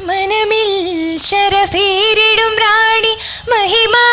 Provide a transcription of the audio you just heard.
മനമിൽ ശരഫേരിടും റാണി മഹിമാ